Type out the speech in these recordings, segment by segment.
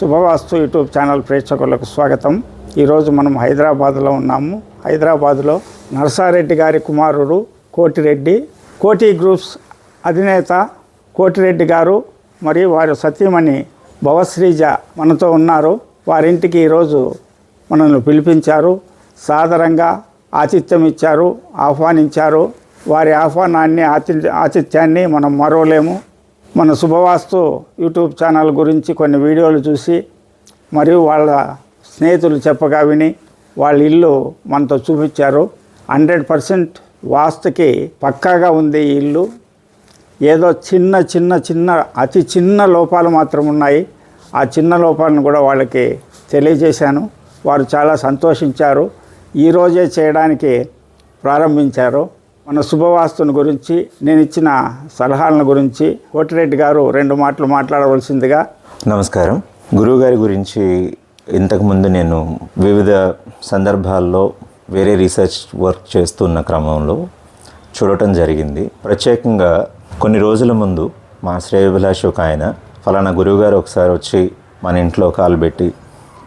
శుభవాస్తు YouTube channel ప్రేక్షకులకు స్వాగతం. ఈరోజు మనం హైదరాబాద్లో ఉన్నాము. హైదరాబాద్లో నరసారెడ్డి గారి కుమారుడు కోటిరెడ్డి కోటి గ్రూప్స్ అధినేత కోటిరెడ్డి గారు మరియు వారి సతీమణి భవశ్రీజ మనతో ఉన్నారు. వారింటికి ఈరోజు మనల్ని పిలిపించారు. సాదరంగా ఆతిథ్యం ఇచ్చారు ఆహ్వానించారు. వారి ఆహ్వానాన్ని ఆతి ఆతిథ్యాన్ని మనం మరోలేము మన శుభవాస్తు యూట్యూబ్ ఛానల్ గురించి కొన్ని వీడియోలు చూసి మరియు వాళ్ళ స్నేహితులు చెప్పగా విని వాళ్ళ ఇల్లు మనతో చూపించారు. హండ్రెడ్ పర్సెంట్ వాస్తుకి పక్కాగా ఉంది ఈ ఇల్లు. ఏదో చిన్న చిన్న చిన్న అతి చిన్న లోపాలు మాత్రం ఉన్నాయి. ఆ చిన్న లోపాలను కూడా వాళ్ళకి తెలియజేశాను. వారు చాలా సంతోషించారు. ఈరోజే చేయడానికి ప్రారంభించారు. మన శుభవాస్తుని గురించి నేను ఇచ్చిన సలహాలను గురించి కోటిరెడ్డి గారు రెండు మాటలు మాట్లాడవలసిందిగా. నమస్కారం. గురువుగారి గురించి ఇంతకుముందు నేను వివిధ సందర్భాల్లో వేరే రీసెర్చ్ వర్క్ చేస్తున్న క్రమంలో చూడటం జరిగింది. ప్రత్యేకంగా కొన్ని రోజుల ముందు మా శ్రేయభిలాష్ ఒక ఆయన ఫలానా గురువుగారు ఒకసారి వచ్చి మన ఇంట్లో కాలు పెట్టి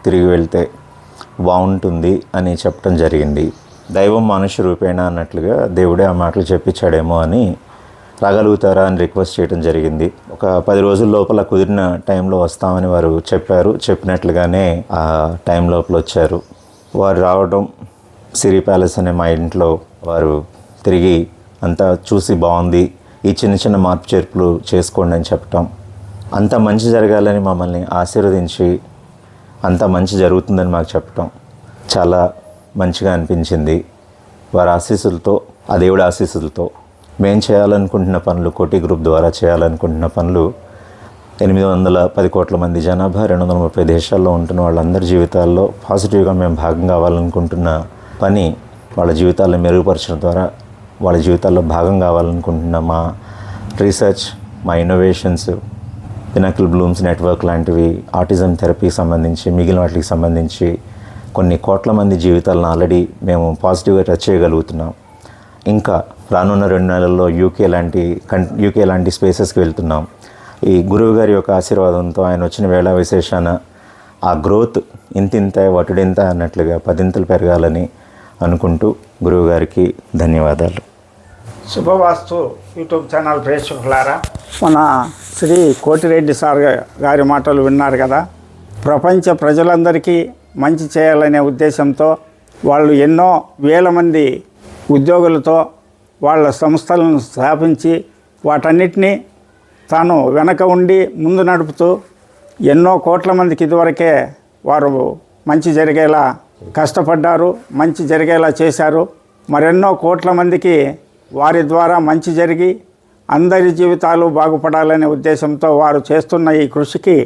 తిరిగి వెళ్తే బాగుంటుంది అని చెప్పడం జరిగింది. దైవం మనుష్య రూపేణ అన్నట్లుగా దేవుడే ఆ మాటలు చెప్పించాడేమో అని రాగలుగుతారా అని రిక్వెస్ట్ చేయడం జరిగింది. ఒక పది రోజుల లోపల కుదిరిన టైంలో వస్తామని వారు చెప్పారు. చెప్పినట్లుగానే ఆ టైం లోపల వచ్చారు. వారు రావడం సిరి ప్యాలెస్ అనే మా ఇంట్లో వారు తిరిగి అంతా చూసి బాగుంది. ఈ చిన్న చిన్న మార్పు చేర్పులు చేసుకోండి అని చెప్పటం. అంత మంచి జరగాలని మమ్మల్ని ఆశీర్వదించి అంత మంచి జరుగుతుందని మాకు చెప్పటం. చాలా మంచిగా అనిపించింది. వారి ఆశీస్సులతో ఆ దేవుడి ఆశీస్సులతో మేము చేయాలనుకుంటున్న పనులు కోటి గ్రూప్ ద్వారా చేయాలనుకుంటున్న పనులు ఎనిమిది వందల పది కోట్ల మంది జనాభా రెండు వందల ముప్పై దేశాల్లో ఉంటున్న వాళ్ళందరి జీవితాల్లో పాజిటివ్గా మేము భాగం కావాలనుకుంటున్న పని వాళ్ళ జీవితాలను మెరుగుపరచడం ద్వారా వాళ్ళ జీవితాల్లో భాగం కావాలనుకుంటున్న మా రీసెర్చ్ మా ఇన్నోవేషన్స్ పినకిల్ బ్లూమ్స్ నెట్వర్క్ లాంటివి ఆటిజం థెరపీకి సంబంధించి మిగిలిన వాటికి సంబంధించి కొన్ని కోట్ల మంది జీవితాలను ఆల్రెడీ మేము పాజిటివ్గా టచ్ చేయగలుగుతున్నాం. ఇంకా రానున్న రెండు నెలల్లో యూకే లాంటి కన్ యూకే లాంటి స్పేసెస్కి వెళ్తున్నాం. ఈ గురువు గారి యొక్క ఆశీర్వాదంతో ఆయన వచ్చిన వేళ విశేషాన ఆ గ్రోత్ ఇంతింత వటుడింత అన్నట్లుగా పదింతలు పెరగాలని అనుకుంటూ గురువు గారికి ధన్యవాదాలు. శుభవాస్తు యూట్యూబ్ ఛానల్ ప్రేక్షకులారా. మన శ్రీ కోటిరెడ్డి సార్ గారి మాటలు విన్నారు కదా. ప్రపంచ ప్రజలందరికీ మంచి చేయాలనే ఉద్దేశంతో వాళ్ళు ఎన్నో వేల మంది ఉద్యోగులతో వాళ్ళ సంస్థలను స్థాపించి వాటన్నిటినీ తాను వెనక ఉండి ముందు నడుపుతూ ఎన్నో కోట్ల మందికి ఇదివరకే వారు మంచి జరిగేలా కష్టపడ్డారు మంచి జరిగేలా చేశారు. మరెన్నో కోట్ల మందికి వారి ద్వారా మంచి జరిగి అందరి జీవితాలు బాగుపడాలనే ఉద్దేశంతో వారు చేస్తున్న ఈ కృషికి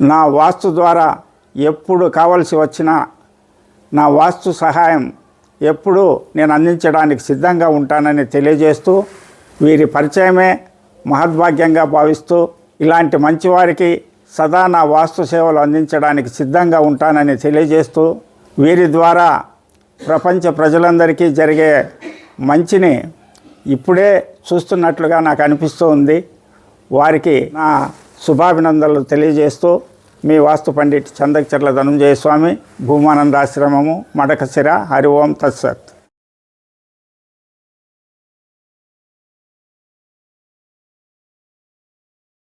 నా వాస్తు ద్వారా ఎప్పుడు కావలసి వచ్చినా నా వాస్తు సహాయం ఎప్పుడూ నేను అందించడానికి సిద్ధంగా ఉంటానని తెలియజేస్తూ వీరి పరిచయమే మహద్భాగ్యంగా భావిస్తూ ఇలాంటి మంచివారికి సదా నా వాస్తు సేవలు అందించడానికి సిద్ధంగా ఉంటానని తెలియజేస్తూ వీరి ద్వారా ప్రపంచ ప్రజలందరికీ జరిగే మంచిని ఇప్పుడే చూస్తున్నట్లుగా నాకు అనిపిస్తూ ఉంది. వారికి నా శుభాభినందనలు తెలియజేస్తూ మీ వాస్తు పండిట్ చందకచర్ల ధనుంజయ స్వామి భూమానందాశ్రమము మడకశిర హరి ఓం తత్సత్.